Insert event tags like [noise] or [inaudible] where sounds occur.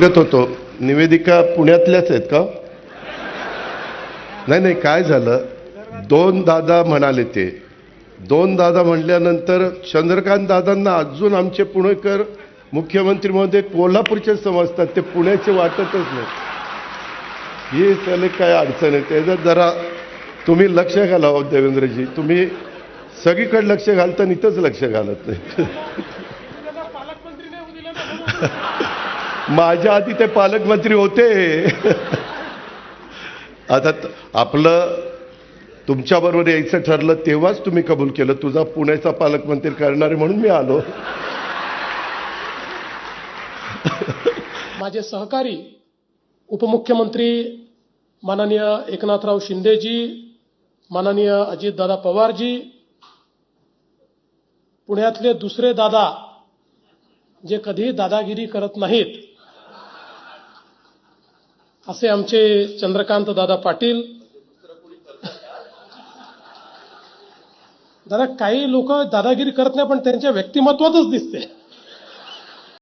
सांगत होतो. निवेदिका पुण्यातल्याच आहेत का? नाही नाही काय झालं? दोन दादा म्हणाले ते. दोन दादा म्हणल्यानंतर चंद्रकांत दादांना अजून आमचे पुणेकर मुख्यमंत्री महोदय कोल्हापूरचे समजतात. ते पुण्याचे वाटतच नाही ही त्याला काय अडचण आहे? त्याच्यात जरा तुम्ही लक्ष घाला हो देवेंद्रजी. तुम्ही सगळीकडे लक्ष घालता इथंच लक्ष घालत नाही. [laughs] माझ्या आधी ते पालकमंत्री होते. आता आपलं तुमच्याबरोबर यायचं ठरलं तेव्हाच तुम्ही कबूल केलं. तुझा पुण्याचा पालकमंत्री करणारे म्हणून मी आलो. माझे सहकारी उपमुख्यमंत्री माननीय एकनाथराव शिंदेजी माननीय अजितदादा पवारजी पुण्यातले दुसरे दादा जे कधीही दादागिरी करत नाहीत असे आमचे चंद्रकांत दादा पाटील. दादा काही लोक दादागिरी करत नाही पण त्यांच्या व्यक्तिमत्वातच दिसते.